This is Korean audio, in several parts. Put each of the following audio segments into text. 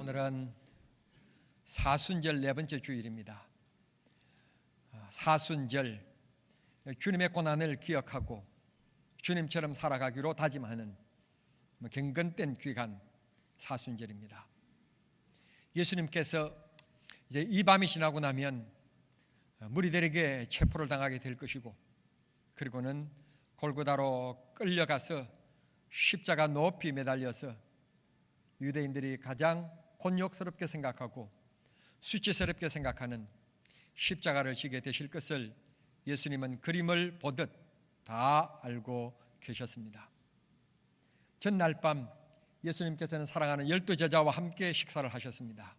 오늘은 사순절 네 번째 주일입니다. 아, 사순절 주님의 고난을 기억하고 주님처럼 살아가기로 다짐하는 뭐 경건된 귀한 사순절입니다. 예수님께서 이제 이 밤이 지나고 나면 무리들에게 체포를 당하게 될 것이고 그리고는 골고다로 끌려가서 십자가 높이 매달려서 유대인들이 가장 곤욕스럽게 생각하고 수치스럽게 생각하는 십자가를 지게 되실 것을 예수님은 그림을 보듯 다 알고 계셨습니다. 전날 밤 예수님께서는 사랑하는 열두 제자와 함께 식사를 하셨습니다.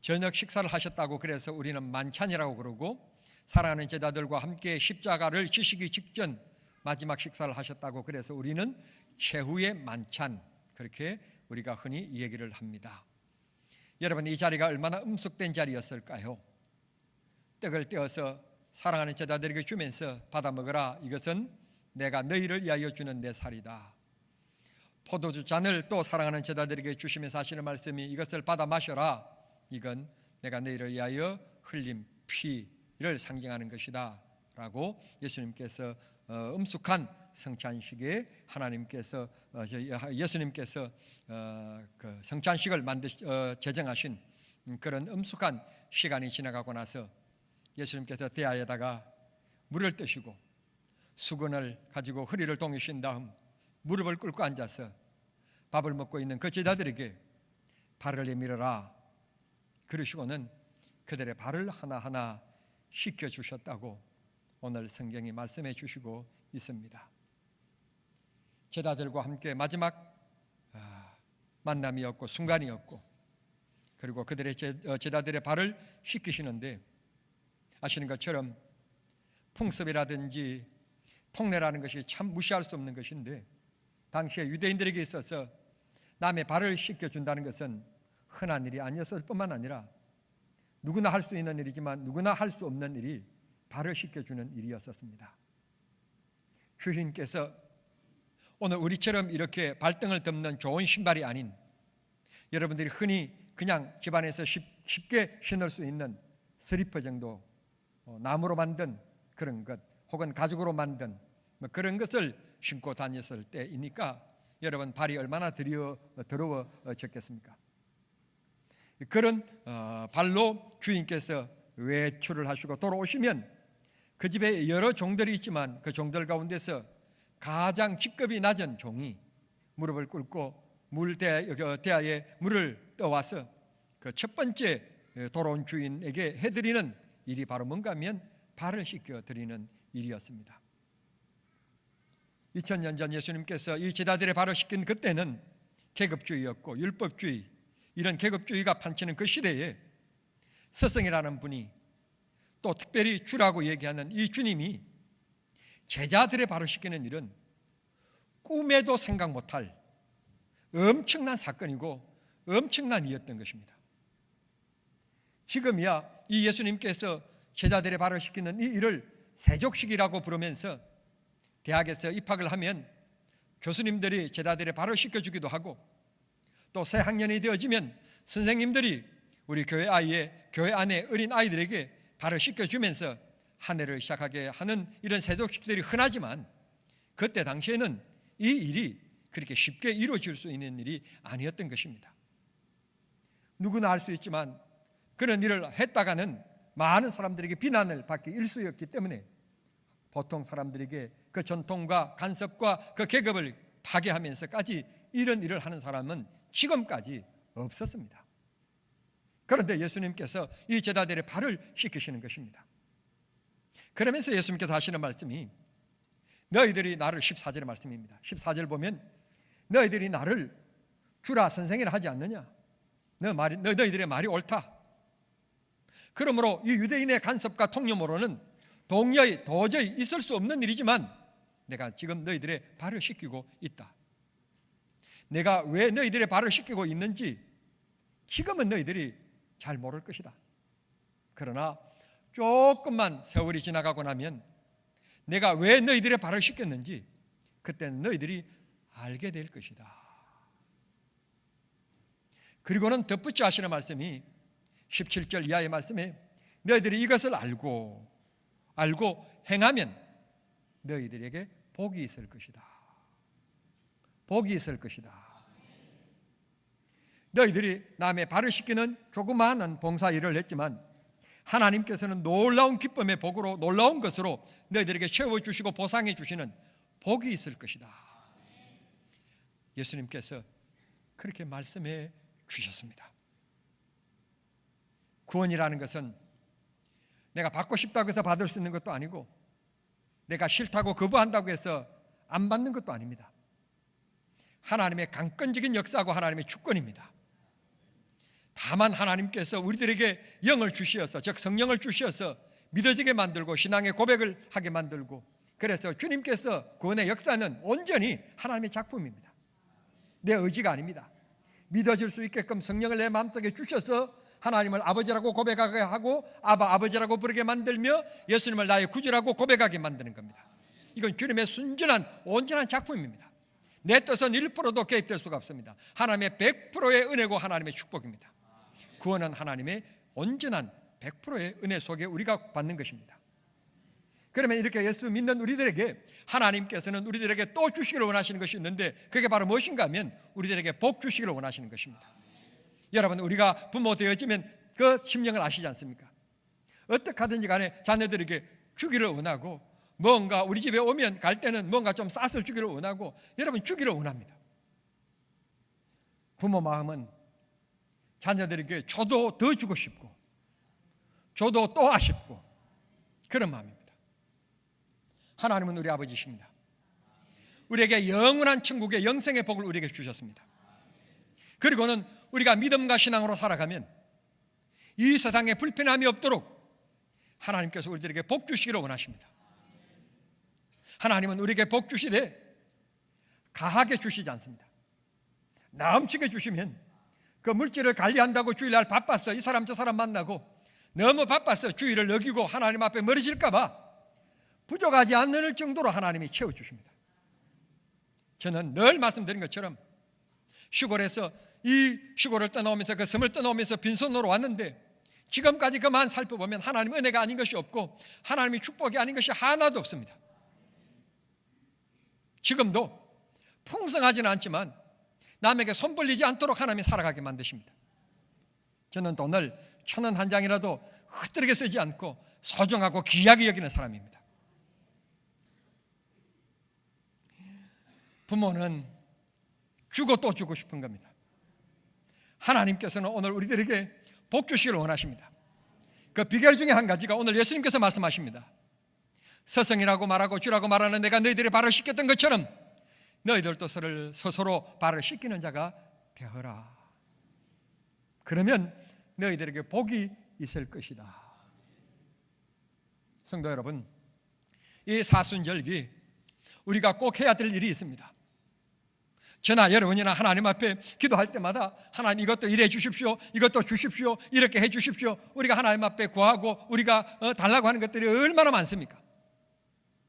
저녁 식사를 하셨다고 그래서 우리는 만찬이라고 그러고 사랑하는 제자들과 함께 십자가를 지시기 직전 마지막 식사를 하셨다고 그래서 우리는 최후의 만찬 그렇게 우리가 흔히 얘기를 합니다. 여러분 이 자리가 얼마나 음숙된 자리였을까요? 떡을 떼어서 사랑하는 제자들에게 주면서 받아 먹으라 이것은 내가 너희를 위하여 주는 내 살이다. 포도주 잔을 또 사랑하는 제자들에게 주시면서 하시는 말씀이 이것을 받아 마셔라. 이건 내가 너희를 위하여 흘린 피를 상징하는 것이다. 라고 예수님께서 어, 음숙한 성찬식에 하나님께서 어, 예수님께서 어, 그 성찬식을 만드 제정하신 그런 음숙한 시간이 지나가고 나서 예수님께서 대야에다가 물을 뜨시고 수건을 가지고 허리를 동이신 다음 무릎을 꿇고 앉아서 밥을 먹고 있는 그 제자들에게 발을 내밀어라 그러시고는 그들의 발을 하나하나 씻겨 주셨다고 오늘 성경이 말씀해 주시고 있습니다. 제자들과 함께 마지막 아, 만남이었고 순간이었고 그리고 그들의 어, 제자들의 발을 씻기시는데 아시는 것처럼 풍습이라든지 통례라는 것이 참 무시할 수 없는 것인데 당시에 유대인들에게 있어서 남의 발을 씻겨 준다는 것은 흔한 일이 아니었을 뿐만 아니라 누구나 할 수 있는 일이지만 누구나 할 수 없는 일이 발을 씻겨 주는 일이었었습니다. 주신께서 오늘 우리처럼 이렇게 발등을 덮는 좋은 신발이 아닌 여러분들이 흔히 그냥 집안에서 쉽게 신을 수 있는 스리퍼 정도 어, 나무로 만든 그런 것 혹은 가죽으로 만든 뭐 그런 것을 신고 다녔을 때이니까 여러분 발이 얼마나 더러, 더러워졌겠습니까? 그런 어, 발로 주인께서 외출을 하시고 돌아오시면 그 집에 여러 종들이 있지만 그 종들 가운데서 가장 직급이 낮은 종이 무릎을 꿇고 물대야에 물을 떠와서 그 첫 번째 돌아온 주인에게 해드리는 일이 바로 뭔가 하면 발을 씻겨 드리는 일이었습니다. 2000년 전 예수님께서 이 제자들의 발을 씻긴 그때는 계급주의였고 율법주의 이런 계급주의가 판치는 그 시대에 스승이라는 분이 또 특별히 주라고 얘기하는 이 주님이 제자들의 발을 씻기는 일은 꿈에도 생각 못할 엄청난 사건이고 엄청난 일이었던 것입니다. 지금이야 이 예수님께서 제자들의 발을 씻기는 이 일을 세족식이라고 부르면서 대학에서 입학을 하면 교수님들이 제자들의 발을 씻겨주기도 하고 또 새 학년이 되어지면 선생님들이 우리 교회 아이의 교회 안에 어린 아이들에게 발을 씻겨주면서 한 해를 시작하게 하는 이런 세족식들이 흔하지만 그때 당시에는 이 일이 그렇게 쉽게 이루어질 수 있는 일이 아니었던 것입니다. 누구나 할수 있지만 그런 일을 했다가는 많은 사람들에게 비난을 받기 일쑤였기 때문에 보통 사람들에게 그 전통과 간섭과 그 계급을 파괴하면서까지 이런 일을 하는 사람은 지금까지 없었습니다. 그런데 예수님께서 이 제자들의 발을 씻기시는 것입니다. 그러면서 예수님께서 하시는 말씀이 너희들이 나를 14절의 말씀입니다. 14절 보면 너희들이 나를 주라 선생이라 하지 않느냐? 너 말이 너, 너희들의 말이 옳다. 그러므로 이 유대인의 간섭과 통념으로는 동료의 도저히 있을 수 없는 일이지만 내가 지금 너희들의 발을 씻기고 있다. 내가 왜 너희들의 발을 씻기고 있는지 지금은 너희들이 잘 모를 것이다. 그러나 조금만 세월이 지나가고 나면 내가 왜 너희들의 발을 씻겼는지 그때는 너희들이 알게 될 것이다. 그리고는 덧붙여 하시는 말씀이 17절 이하의 말씀에 너희들이 이것을 알고 알고 행하면 너희들에게 복이 있을 것이다. 복이 있을 것이다. 너희들이 남의 발을 씻기는 조그마한 봉사 일을 했지만 하나님께서는 놀라운 기쁨의 복으로 놀라운 것으로 너희들에게 채워 주시고 보상해 주시는 복이 있을 것이다. 예수님께서 그렇게 말씀해 주셨습니다. 구원이라는 것은 내가 받고 싶다고 해서 받을 수 있는 것도 아니고 내가 싫다고 거부한다고 해서 안 받는 것도 아닙니다. 하나님의 강권적인 역사하고 하나님의 주권입니다. 다만 하나님께서 우리들에게 영을 주시어서 즉 성령을 주시어서 믿어지게 만들고 신앙의 고백을 하게 만들고 그래서 주님께서 구원의 역사는 온전히 하나님의 작품입니다. 내 의지가 아닙니다. 믿어질 수 있게끔 성령을 내 마음속에 주셔서 하나님을 아버지라고 고백하게 하고 아바 아버지라고 부르게 만들며 예수님을 나의 구주라고 고백하게 만드는 겁니다. 이건 주님의 순전한 온전한 작품입니다. 내 뜻은 1%도 개입될 수가 없습니다. 하나님의 100%의 은혜고 하나님의 축복입니다. 구원은 하나님의 온전한 100%의 은혜 속에 우리가 받는 것입니다. 그러면 이렇게 예수 믿는 우리들에게 하나님께서는 우리들에게 또 주시기를 원하시는 것이 있는데 그게 바로 무엇인가 하면 우리들에게 복 주시기를 원하시는 것입니다. 여러분 우리가 부모 되어지면 그 심령을 아시지 않습니까? 어떻게 하든지 간에 자녀들에게 주기를 원하고 뭔가 우리 집에 오면 갈 때는 뭔가 좀 싸서 주기를 원하고 여러분 주기를 원합니다. 부모 마음은 자녀들에게 줘도 더 주고 싶고 줘도 또 아쉽고 그런 마음입니다. 하나님은 우리 아버지십니다. 우리에게 영원한 천국의 영생의 복을 우리에게 주셨습니다. 그리고는 우리가 믿음과 신앙으로 살아가면 이 세상에 불편함이 없도록 하나님께서 우리들에게 복 주시기를 원하십니다. 하나님은 우리에게 복 주시되 가하게 주시지 않습니다. 남치게 주시면 그 물질을 관리한다고 주일날 바빠서 이 사람 저 사람 만나고 너무 바빠서 주일을 어기고 하나님 앞에 멀어질까봐 부족하지 않을 정도로 하나님이 채워주십니다. 저는 늘 말씀드린 것처럼 시골에서 이 시골을 떠나오면서 그 섬을 떠나오면서 빈손으로 왔는데 지금까지 그만 살펴보면 하나님 은혜가 아닌 것이 없고 하나님의 축복이 아닌 것이 하나도 없습니다. 지금도 풍성하지는 않지만 남에게 손 벌리지 않도록 하나님이 살아가게 만드십니다. 저는 돈을 천 원 한 장이라도 흩뜨리게 쓰지 않고 소중하고 귀하게 여기는 사람입니다. 부모는 주고 또 주고 싶은 겁니다. 하나님께서는 오늘 우리들에게 복 주시기를 원하십니다. 그 비결 중에 한 가지가 오늘 예수님께서 말씀하십니다. 서성이라고 말하고 주라고 말하는 내가 너희들의 발을 씻겼던 것처럼 너희들도 서로, 스스로 발을 씻기는 자가 되어라. 그러면 너희들에게 복이 있을 것이다. 성도 여러분, 이 사순절기 우리가 꼭 해야 될 일이 있습니다. 저나 여러분이나 하나님 앞에 기도할 때마다 하나님 이것도 이래 주십시오. 이것도 주십시오. 이렇게 해 주십시오. 우리가 하나님 앞에 구하고 우리가 어, 달라고 하는 것들이 얼마나 많습니까?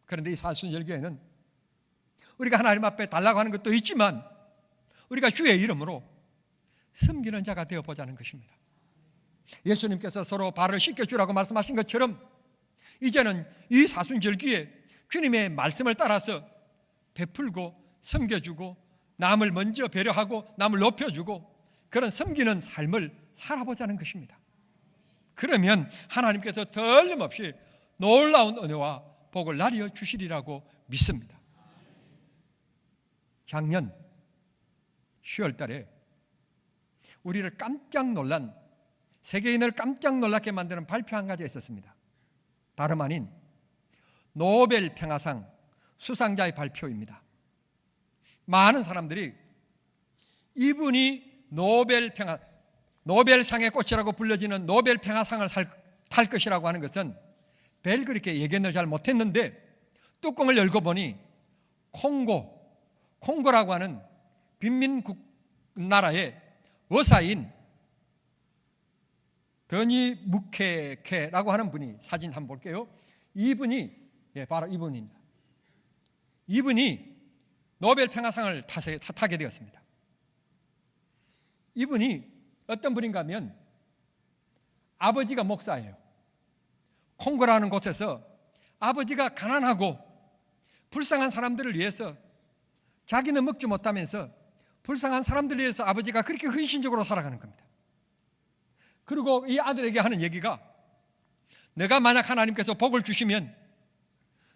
그런데 이 사순절기에는 우리가 하나님 앞에 달라고 하는 것도 있지만 우리가 주의 이름으로 섬기는 자가 되어 보자는 것입니다. 예수님께서 서로 발을 씻겨 주라고 말씀하신 것처럼 이제는 이 사순절기에 주님의 말씀을 따라서 베풀고 섬겨주고 남을 먼저 배려하고 남을 높여주고 그런 섬기는 삶을 살아보자는 것입니다. 그러면 하나님께서 틀림없이 놀라운 은혜와 복을 나리어 주시리라고 믿습니다. 작년 10월 달에 우리를 깜짝 놀란 세계인을 깜짝 놀랍게 만드는 발표 한 가지 있었습니다. 다름 아닌 노벨 평화상 수상자의 발표입니다. 많은 사람들이 이분이 노벨 평화 노벨상의 꽃이라고 불려지는 노벨 평화상을 탈 것이라고 하는 것은 별 그렇게 예견을 잘 못했는데 뚜껑을 열고 보니 콩고 콩고라고 하는 빈민국 나라의 의사인 변이 무케케라고 하는 분이 사진 한번 볼게요. 이분이 예, 바로 이분입니다. 이분이 노벨 평화상을 타게 되었습니다. 이분이 어떤 분인가 하면 아버지가 목사예요. 콩고라는 곳에서 아버지가 가난하고 불쌍한 사람들을 위해서 자기는 먹지 못하면서 불쌍한 사람들을 위해서 아버지가 그렇게 헌신적으로 살아가는 겁니다. 그리고 이 아들에게 하는 얘기가 내가 만약 하나님께서 복을 주시면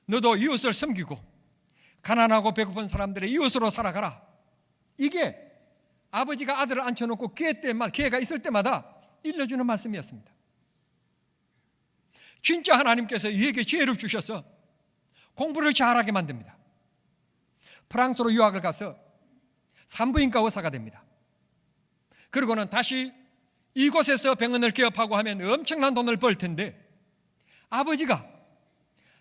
너도 이웃을 섬기고 가난하고 배고픈 사람들의 이웃으로 살아가라. 이게 아버지가 아들을 앉혀놓고 기회 때마다 기회가 있을 때마다 일러주는 말씀이었습니다. 진짜 하나님께서 이에게 지혜를 주셔서 공부를 잘하게 만듭니다. 프랑스로 유학을 가서 산부인과 의사가 됩니다. 그리고는 다시 이곳에서 병원을 개업하고 하면 엄청난 돈을 벌 텐데 아버지가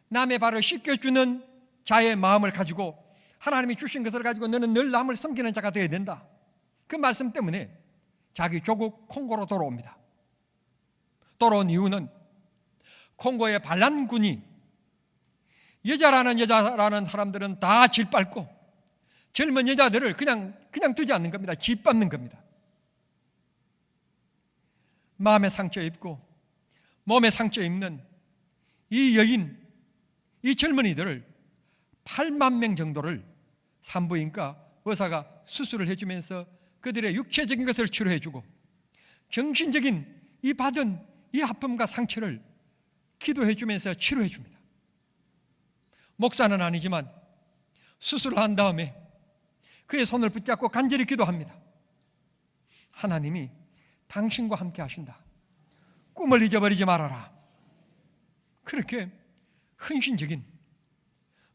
남의 발을 씻겨주는 자의 마음을 가지고 하나님이 주신 것을 가지고 너는 늘 남을 섬기는 자가 되어야 된다. 그 말씀 때문에 자기 조국 콩고로 돌아옵니다. 돌아온 이유는 콩고의 반란군이 여자라는 여자라는 사람들은 다 질밟고 젊은 여자들을 그냥 그냥 두지 않는 겁니다. 짓밟는 겁니다. 마음에 상처 입고 몸에 상처 입는 이 여인, 이 젊은이들을 8만 명 정도를 산부인과 의사가 수술을 해주면서 그들의 육체적인 것을 치료해주고 정신적인 이 받은 이 아픔과 상처를 기도해주면서 치료해줍니다. 목사는 아니지만 수술을 한 다음에 그의 손을 붙잡고 간절히 기도합니다. 하나님이 당신과 함께 하신다. 꿈을 잊어버리지 말아라. 그렇게 헌신적인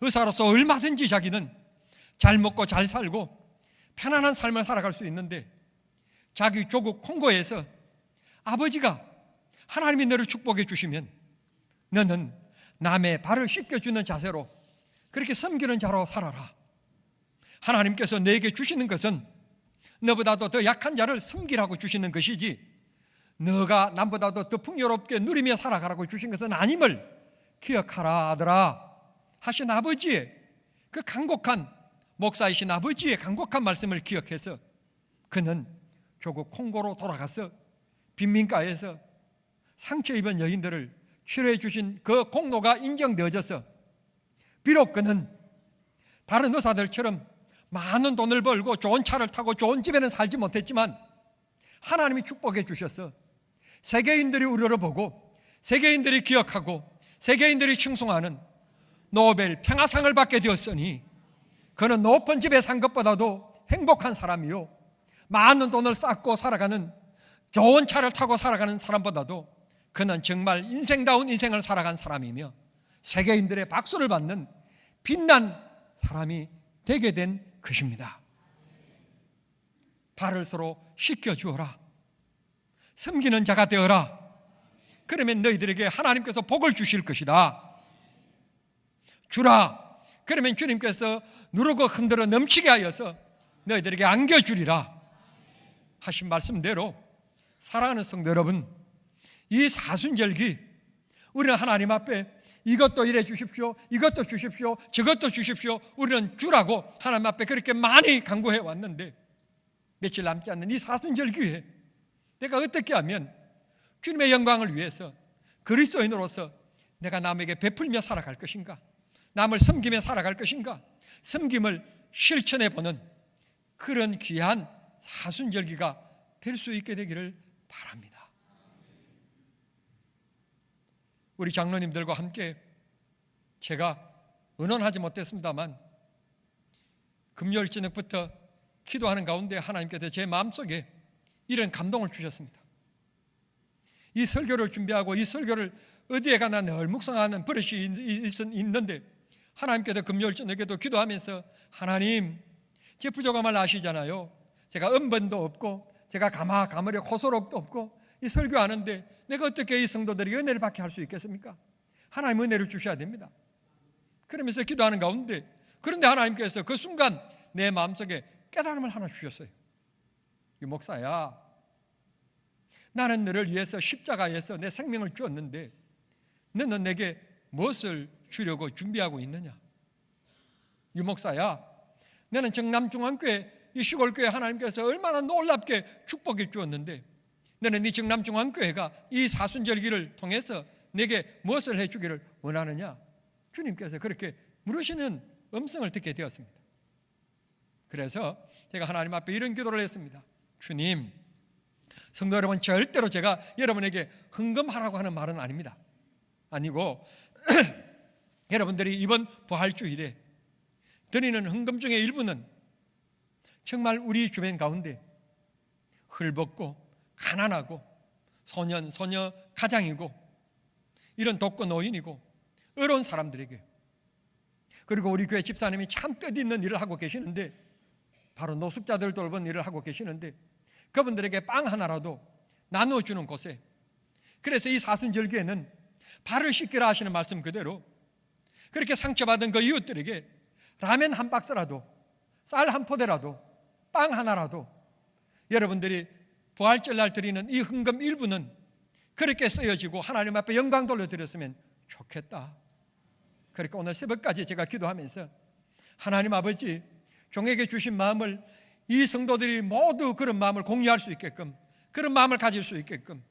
의사로서 얼마든지 자기는 잘 먹고 잘 살고 편안한 삶을 살아갈 수 있는데 자기 조국 콩고에서 아버지가 하나님이 너를 축복해 주시면 너는 남의 발을 씻겨주는 자세로 그렇게 섬기는 자로 살아라. 하나님께서 내게 주시는 것은 너보다도 더 약한 자를 섬기라고 주시는 것이지 너가 남보다도 더 풍요롭게 누리며 살아가라고 주신 것은 아님을 기억하라 아들아. 하신 아버지의 그 간곡한 목사이신 아버지의 간곡한 말씀을 기억해서 그는 조국 콩고로 돌아가서 빈민가에서 상처 입은 여인들을 치료해 주신 그 공로가 인정되어져서 비록 그는 다른 의사들처럼 많은 돈을 벌고 좋은 차를 타고 좋은 집에는 살지 못했지만 하나님이 축복해 주셔서 세계인들이 우려를 보고 세계인들이 기억하고 세계인들이 충성하는 노벨 평화상을 받게 되었으니 그는 높은 집에 산 것보다도 행복한 사람이요. 많은 돈을 쌓고 살아가는 좋은 차를 타고 살아가는 사람보다도 그는 정말 인생다운 인생을 살아간 사람이며 세계인들의 박수를 받는 빛난 사람이 되게 된 것입니다. 발을 서로 씻겨 주어라. 섬기는 자가 되어라. 그러면 너희들에게 하나님께서 복을 주실 것이다. 주라. 그러면 주님께서 누르고 흔들어 넘치게 하여서 너희들에게 안겨주리라. 하신 말씀대로 사랑하는 성도 여러분, 이 사순절기 우리는 하나님 앞에 이것도 이래 주십시오. 이것도 주십시오. 저것도 주십시오. 우리는 주라고 하나님 앞에 그렇게 많이 강구해 왔는데 며칠 남지 않는 이 사순절기에 내가 어떻게 하면 주님의 영광을 위해서 그리스도인으로서 내가 남에게 베풀며 살아갈 것인가? 남을 섬기며 살아갈 것인가? 섬김을 실천해 보는 그런 귀한 사순절기가 될 수 있게 되기를 바랍니다. 우리 장로님들과 함께 제가 의논하지 못했습니다만 금요일 저녁부터 기도하는 가운데 하나님께서 제 마음속에 이런 감동을 주셨습니다. 이 설교를 준비하고 이 설교를 어디에 가나 늘 묵상하는 버릇이 있는데 하나님께서 금요일 저녁에도 기도하면서 하나님 제 부족함을 아시잖아요. 제가 은번도 없고 제가 가마 가무려 호소록도 없고 이 설교하는데 내가 어떻게 이 성도들이 은혜를 받게 할 수 있겠습니까? 하나님 은혜를 주셔야 됩니다. 그러면서 기도하는 가운데 그런데 하나님께서 그 순간 내 마음속에 깨달음을 하나 주셨어요. 이 목사야, 나는 너를 위해서 십자가에서 내 생명을 주었는데 너는 내게 무엇을 주려고 준비하고 있느냐? 이 목사야, 너는 정남중앙교회 이 시골교회 하나님께서 얼마나 놀랍게 축복해 주었는데 너는 네 정남중앙교회가 이 사순절기를 통해서 내게 무엇을 해주기를 원하느냐? 주님께서 그렇게 물으시는 음성을 듣게 되었습니다. 그래서 제가 하나님 앞에 이런 기도를 했습니다. 주님, 성도 여러분 절대로 제가 여러분에게 흥금하라고 하는 말은 아닙니다. 아니고 여러분들이 이번 부활주일에 드리는 흥금 중의 일부는 정말 우리 주변 가운데 헐벗고 가난하고 소년 소녀 가장이고 이런 독거 노인이고 어려운 사람들에게. 그리고 우리 교회 집사님이 참 뜻있는 일을 하고 계시는데 바로 노숙자들 돌본 일을 하고 계시는데 그분들에게 빵 하나라도 나누어 주는 곳에. 그래서 이 사순절기에는 발을 씻기라 하시는 말씀 그대로 그렇게 상처받은 그 이웃들에게 라면 한 박스라도 쌀 한 포대라도 빵 하나라도 여러분들이 부활절 날 드리는 이 흥금 일부는 그렇게 쓰여지고 하나님 앞에 영광 돌려드렸으면 좋겠다. 그러니까 오늘 새벽까지 제가 기도하면서 하나님 아버지 종에게 주신 마음을 이 성도들이 모두 그런 마음을 공유할 수 있게끔 그런 마음을 가질 수 있게끔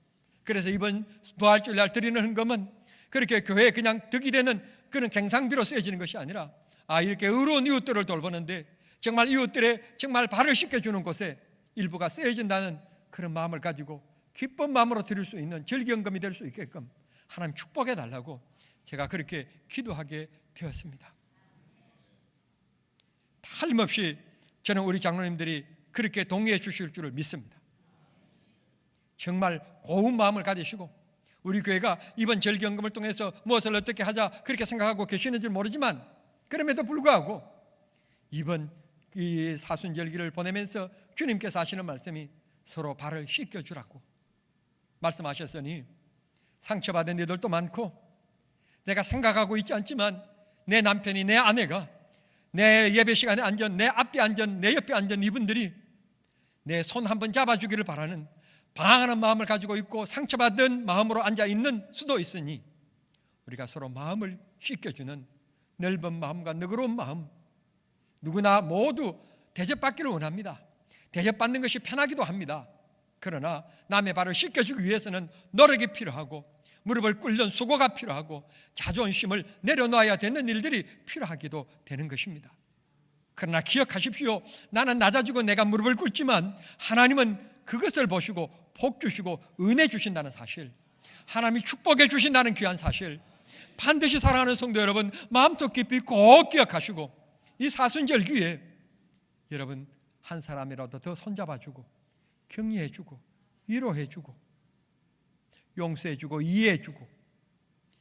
그래서 이번 부활절 날 드리는 헌금은 그렇게 교회에 그냥 득이 되는 그런 갱상비로 쓰여지는 것이 아니라 아 이렇게 의로운 이웃들을 돌보는데 정말 이웃들의 정말 발을 씻겨주는 곳에 일부가 쓰여진다는 그런 마음을 가지고 기쁜 마음으로 드릴 수 있는 절기연금이 될 수 있게끔 하나님 축복해 달라고 제가 그렇게 기도하게 되었습니다. 틀림없이 저는 우리 장로님들이 그렇게 동의해 주실 줄을 믿습니다. 정말 고운 마음을 가지시고 우리 교회가 이번 절기연금을 통해서 무엇을 어떻게 하자 그렇게 생각하고 계시는지 모르지만 그럼에도 불구하고 이번 이 사순절기를 보내면서 주님께서 하시는 말씀이 서로 발을 씻겨 주라고 말씀하셨으니 상처받은 이들도 많고 내가 생각하고 있지 않지만 내 남편이 내 아내가 내 예배 시간에 앉은 내 앞에 앉은 내 옆에 앉은 이분들이 내 손 한번 잡아주기를 바라는 방황하는 마음을 가지고 있고 상처받은 마음으로 앉아 있는 수도 있으니 우리가 서로 마음을 씻겨주는 넓은 마음과 너그러운 마음 누구나 모두 대접받기를 원합니다. 대접받는 것이 편하기도 합니다. 그러나 남의 발을 씻겨주기 위해서는 노력이 필요하고 무릎을 꿇는 수고가 필요하고 자존심을 내려놔야 되는 일들이 필요하기도 되는 것입니다. 그러나 기억하십시오. 나는 낮아지고 내가 무릎을 꿇지만 하나님은 그것을 보시고 복 주시고 은혜 주신다는 사실, 하나님이 축복해 주신다는 귀한 사실, 반드시 사랑하는 성도 여러분 마음속 깊이 꼭 기억하시고 이 사순절 기에 여러분 한 사람이라도 더 손잡아주고 격려해주고 위로해주고 용서해주고 이해해주고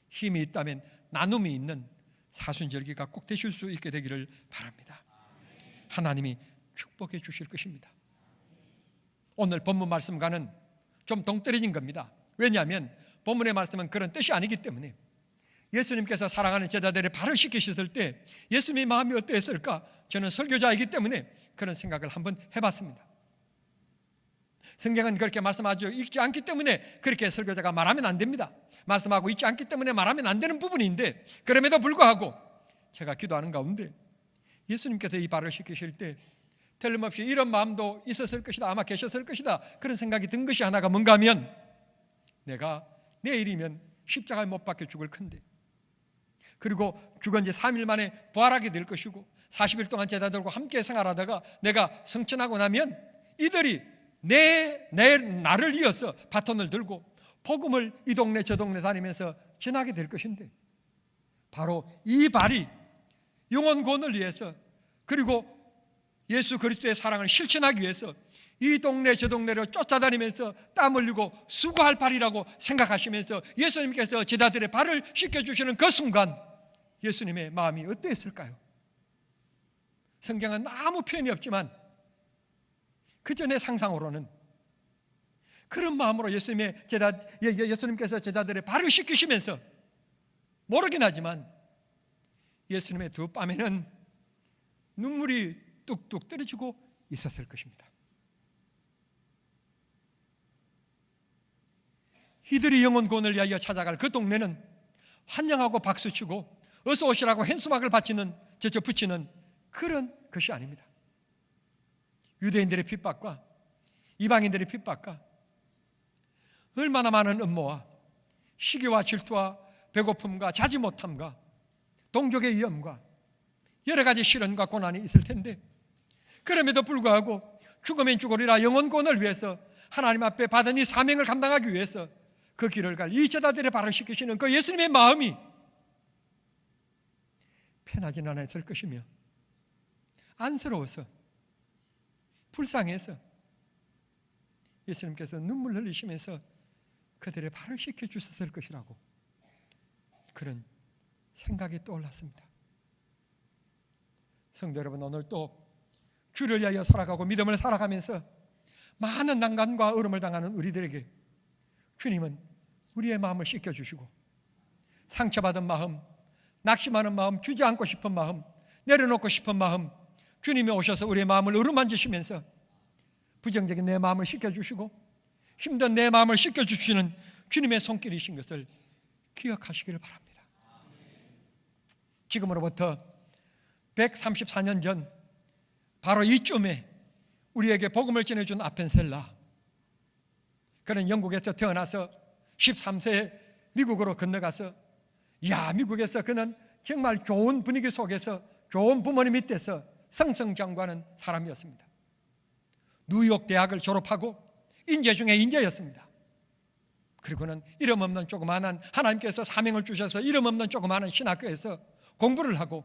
힘이 있다면 나눔이 있는 사순절기가 꼭 되실 수 있게 되기를 바랍니다. 하나님이 축복해 주실 것입니다. 오늘 본문 말씀과는 좀 동떨어진 겁니다. 왜냐하면 본문의 말씀은 그런 뜻이 아니기 때문에 예수님께서 사랑하는 제자들의 발을 씻기셨을 때 예수님의 마음이 어떠했을까? 저는 설교자이기 때문에 그런 생각을 한번 해봤습니다. 성경은 그렇게 말씀하지 있지 않기 때문에 그렇게 설교자가 말하면 안 됩니다. 말씀하고 있지 않기 때문에 말하면 안 되는 부분인데 그럼에도 불구하고 제가 기도하는 가운데 예수님께서 이 발을 씻기실 때 틀림없이 이런 마음도 있었을 것이다. 아마 계셨을 것이다. 그런 생각이 든 것이 하나가 뭔가 하면 내가 내일이면 십자가에 못 박혀 죽을 큰데 그리고 죽은 지 3일 만에 부활하게 될 것이고 40일 동안 제자들과 함께 생활하다가 내가 성천하고 나면 이들이 내, 내 나를 이어서 바톤을 들고 복음을 이 동네 저 동네 다니면서 전하게 될 것인데 바로 이 발이 영원 구원을 위해서 그리고 예수 그리스도의 사랑을 실천하기 위해서 이 동네 저 동네로 쫓아다니면서 땀 흘리고 수고할 발이라고 생각하시면서 예수님께서 제자들의 발을 씻겨주시는 그 순간 예수님의 마음이 어땠을까요? 성경은 아무 표현이 없지만 그 전에 상상으로는 그런 마음으로 예수님의 제자 예수님께서 제자들의 발을 씻기시면서 모르긴 하지만 예수님의 두 뺨에는 눈물이 뚝뚝 떨어지고 있었을 것입니다. 이들이 영혼 구원을 위하여 찾아갈 그 동네는 환영하고 박수치고 어서 오시라고 hen수막을 바치는 저저 붙이는 그런 것이 아닙니다. 유대인들의 핍박과 이방인들의 핍박과 얼마나 많은 음모와 시기와 질투와 배고픔과 자지 못함과 동족의 위험과 여러 가지 시련과 고난이 있을 텐데 그럼에도 불구하고 죽으면 죽으리라 영혼권을 위해서 하나님 앞에 받은 이 사명을 감당하기 위해서 그 길을 갈 이 제자들의 발을 씻기시는 그 예수님의 마음이 편하진 않았을 것이며 안쓰러워서 불쌍해서 예수님께서 눈물 흘리시면서 그들의 발을 씻겨 주셨을 것이라고 그런 생각이 떠올랐습니다. 성도 여러분 오늘 또 주를 위하여 살아가고 믿음을 살아가면서 많은 난간과 어려움을 당하는 우리들에게 주님은 우리의 마음을 씻겨 주시고 상처받은 마음, 낙심하는 마음, 주저앉고 싶은 마음, 내려놓고 싶은 마음 주님이 오셔서 우리의 마음을 어루만지시면서 부정적인 내 마음을 씻겨 주시고 힘든 내 마음을 씻겨 주시는 주님의 손길이신 것을 기억하시기를 바랍니다. 지금으로부터 134년 전 바로 이쯤에 우리에게 복음을 전해준 아펜셀라 그는 영국에서 태어나서 13세에 미국으로 건너가서 야 미국에서 그는 정말 좋은 분위기 속에서 좋은 부모님 밑에서 성성장구하는 사람이었습니다. 뉴욕 대학을 졸업하고 인재 중에 인재였습니다. 그리고는 이름 없는 조그마한 하나님께서 사명을 주셔서 이름 없는 조그마한 신학교에서 공부를 하고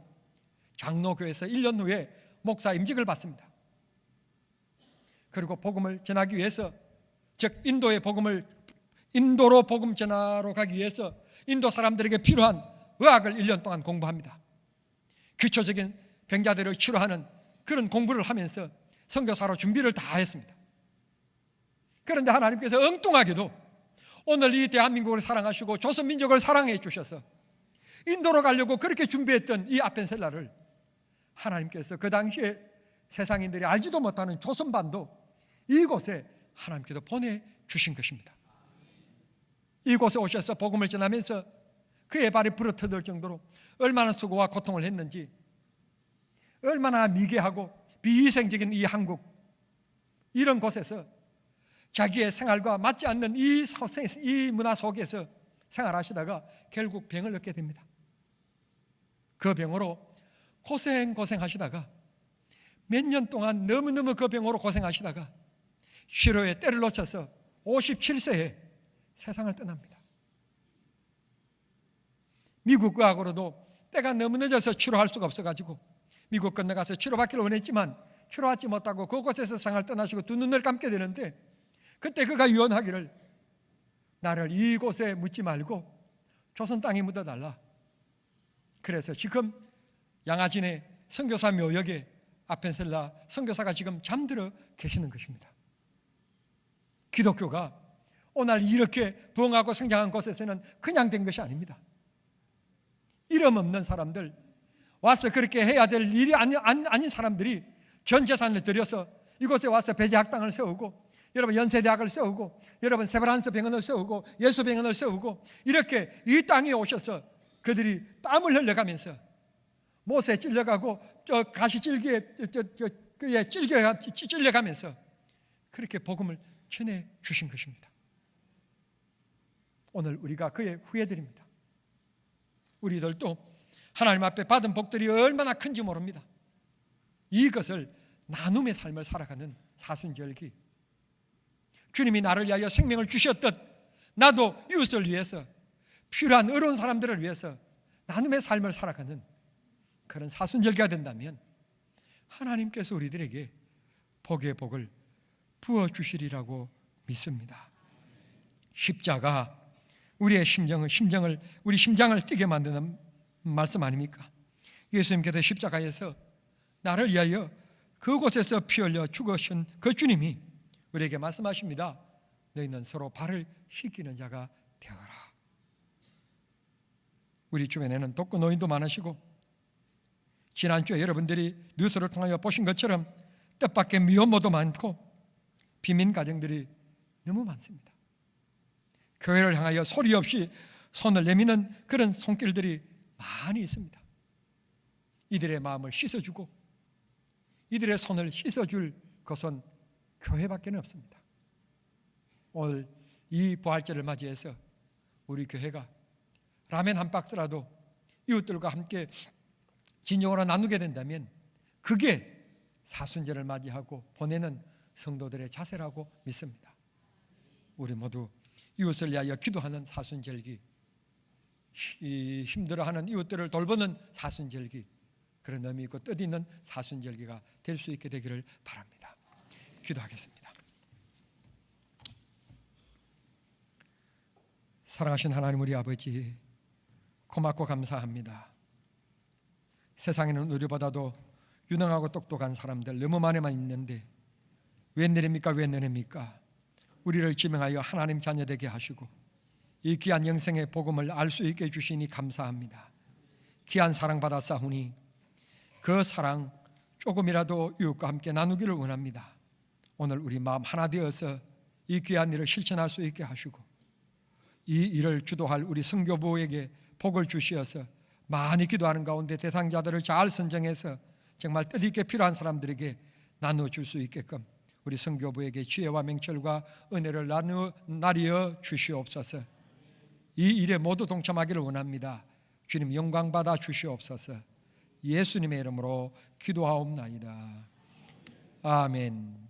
장로교에서 1년 후에 목사 임직을 받습니다. 그리고 복음을 전하기 위해서 즉 인도의 복음을 인도로 복음 전하러 가기 위해서 인도 사람들에게 필요한 의학을 1년 동안 공부합니다. 기초적인 병자들을 치료하는 그런 공부를 하면서 선교사로 준비를 다 했습니다. 그런데 하나님께서 엉뚱하게도 오늘 이 대한민국을 사랑하시고 조선민족을 사랑해 주셔서 인도로 가려고 그렇게 준비했던 이 아펜셀라를 하나님께서 그 당시에 세상인들이 알지도 못하는 조선반도 이곳에 하나님께서 보내주신 것입니다. 이곳에 오셔서 복음을 전하면서 그의 발이 부러뜨릴 정도로 얼마나 수고와 고통을 했는지 얼마나 미개하고 비위생적인 이 한국 이런 곳에서 자기의 생활과 맞지 않는 이, 이 문화 속에서 생활하시다가 결국 병을 얻게 됩니다. 그 병으로 고생 고생하시다가 몇 년 동안 너무너무 그 병으로 고생하시다가 쉬로에 때를 놓쳐서 57세에 세상을 떠납니다. 미국 의학으로도 때가 너무 늦어서 치료할 수가 없어가지고 미국 건너가서 치료받기를 원했지만 치료하지 못하고 그곳에서 상을 떠나시고 두 눈을 감게 되는데 그때 그가 유언하기를 나를 이곳에 묻지 말고 조선 땅에 묻어달라. 그래서 지금 양아진의 선교사 묘역에 아펜셀라 선교사가 지금 잠들어 계시는 것입니다. 기독교가 오늘 이렇게 부흥하고 성장한 곳에서는 그냥 된 것이 아닙니다. 이름 없는 사람들, 와서 그렇게 해야 될 일이 아니, 아닌 사람들이 전 재산을 들여서 이곳에 와서 배제학당을 세우고 여러분 연세대학을 세우고 여러분 세브란스 병원을 세우고 예수병원을 세우고 이렇게 이 땅에 오셔서 그들이 땀을 흘려가면서 못에 찔려가고 저 가시 찔기에 저, 저, 그에 찔겨 찔려가면서 그렇게 복음을 전해 주신 것입니다. 오늘 우리가 그의 후예들입니다. 우리들도 하나님 앞에 받은 복들이 얼마나 큰지 모릅니다. 이것을 나눔의 삶을 살아가는 사순절기. 주님이 나를 위하여 생명을 주셨듯 나도 이웃을 위해서 필요한 어려운 사람들을 위해서 나눔의 삶을 살아가는 그런 사순절기가 된다면 하나님께서 우리들에게 복의 복을 부어 주시리라고 믿습니다. 십자가 우리의 심정을 심정을 우리 심장을 뛰게 만드는 말씀 아닙니까? 예수님께서 십자가에서 나를 위하여 그곳에서 피 흘려 죽으신 그 주님이 우리에게 말씀하십니다. 너희는 서로 발을 씻기는 자가 되어라. 우리 주변에는 독거 노인도 많으시고 지난주에 여러분들이 뉴스를 통하여 보신 것처럼 뜻밖의 미혼모도 많고 비민 가정들이 너무 많습니다. 교회를 향하여 소리 없이 손을 내미는 그런 손길들이 많이 있습니다. 이들의 마음을 씻어주고 이들의 손을 씻어줄 것은 교회밖에 없습니다. 오늘 이 부활절을 맞이해서 우리 교회가 라면 한 박스라도 이웃들과 함께 진정으로 나누게 된다면 그게 사순절을 맞이하고 보내는 성도들의 자세라고 믿습니다. 우리 모두 이웃을 위하여 기도하는 사순절기, 이 힘들어하는 이웃들을 돌보는 사순절기, 그런 의미 있고 뜻 있는 사순절기가 될 수 있게 되기를 바랍니다. 기도하겠습니다. 사랑하신 하나님 우리 아버지 고맙고 감사합니다. 세상에는 우리보다도 유능하고 똑똑한 사람들 너무 많이만 있는데 웬일입니까 웬일입니까 우리를 지명하여 하나님 자녀 되게 하시고 이 귀한 영생의 복음을 알 수 있게 해주시니 감사합니다. 귀한 사랑 받았사오니 그 사랑 조금이라도 이웃과 함께 나누기를 원합니다. 오늘 우리 마음 하나 되어서 이 귀한 일을 실천할 수 있게 하시고 이 일을 주도할 우리 성교부에게 복을 주시어서 많이 기도하는 가운데 대상자들을 잘 선정해서 정말 뜻있게 필요한 사람들에게 나누어 줄 수 있게끔 우리 성교부에게 지혜와 명철과 은혜를 나누어 나리어 주시옵소서. 이 일에 모두 동참하기를 원합니다. 주님 영광 받아 주시옵소서. 예수님의 이름으로 기도하옵나이다. 아멘.